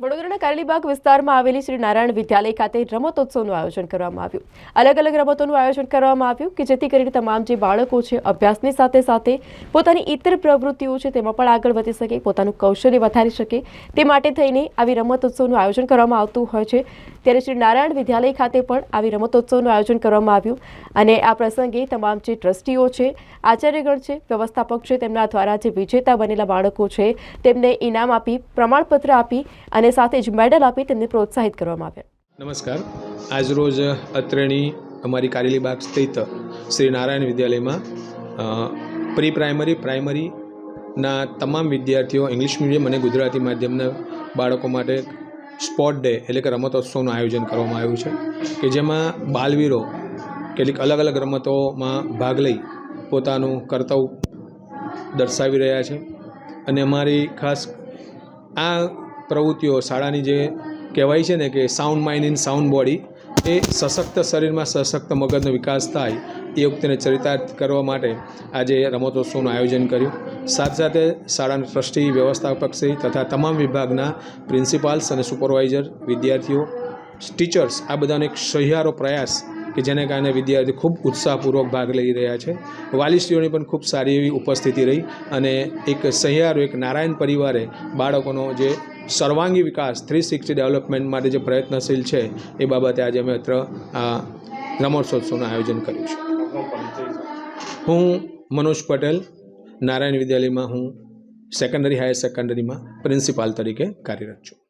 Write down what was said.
વડોદરાના કારેલીબાગ વિસ્તારમાં આવેલી શ્રી નારાયણ વિદ્યાલય ખાતે રમતોત્સવનું આયોજન કરવામાં આવ્યું. અલગ અલગ રમતોનું આયોજન કરવામાં આવ્યું કે જેથી કરીને તમામ જે બાળકો છે અભ્યાસની સાથે સાથે પોતાની ઇતર પ્રવૃત્તિઓ છે તેમાં પણ આગળ વધી શકે, પોતાનું કૌશલ્ય વધારી શકે. તે માટે થઈને આવી રમતોત્સવનું આયોજન કરવામાં આવતું હોય છે. ત્યારે શ્રી નારાયણ વિદ્યાલય ખાતે પણ આવી રમતોત્સવનું આયોજન કરવામાં આવ્યું. અને આ પ્રસંગે તમામ જે ટ્રસ્ટીઓ છે, આચાર્યગણ છે, વ્યવસ્થાપક છે, તેમના દ્વારા જે વિજેતા બનેલા બાળકો છે, તેમને ઇનામ આપી, પ્રમાણપત્ર આપી અને સાથે જ મેડલ આપી તેમને પ્રોત્સાહિત કરવામાં આવ્યા. નમસ્કાર. આજરોજ અત્રેની અમારી કારેલીબાગ સ્થિત શ્રી નારાયણ વિદ્યાલયમાં પ્રી પ્રાઇમરી પ્રાઇમરીના તમામ વિદ્યાર્થીઓ, ઇંગ્લિશ મીડિયમ અને ગુજરાતી માધ્યમના બાળકો માટે સ્પોર્ટ ડે એટલે કે રમતોત્સવનું આયોજન કરવામાં આવ્યું છે, કે જેમાં બાલવીરો કેટલીક અલગ અલગ રમતોમાં ભાગ લઈ પોતાનું કર્તવ્ય દર્શાવી રહ્યા છે. અને અમારી ખાસ આ પ્રવૃત્તિઓ શાળાની જે કહેવાય છે ને કે sound mind in sound body એ સશક્ત શરીરમાં સશક્ત મગજનો વિકાસ થાય, એ વખતેને ચરિતાર્થ કરવા માટે આજે રમતોત્સવનું આયોજન કર્યું. સાથે સાથે શાળાના ટ્રસ્ટી વ્યવસ્થાપકશ્રી તથા તમામ વિભાગના પ્રિન્સિપાલ્સ અને સુપરવાઇઝર, વિદ્યાર્થીઓ, ટીચર્સ, આ બધાનો એક સહિયારો પ્રયાસ કે જેને કારણે વિદ્યાર્થીઓ ખૂબ ઉત્સાહપૂર્વક ભાગ લઈ રહ્યા છે. વાલીશ્રીઓની પણ ખૂબ સારી એવી ઉપસ્થિતિ રહી અને એક સહિયારો એક નારાયણ પરિવારે બાળકોનો જે સર્વાંગી વિકાસ થ્રી સિક્સટી ડેવલપમેન્ટ માટે જે પ્રયત્નશીલ છે, એ બાબતે આજે અમે અત્ર આ આયોજન કર્યું છે. હું મનોજ પટેલ, નારાયણ વિદ્યાલયમાં હું સેકન્ડરી હાયર સેકન્ડરીમાં પ્રિન્સિપાલ તરીકે કાર્યરત છું.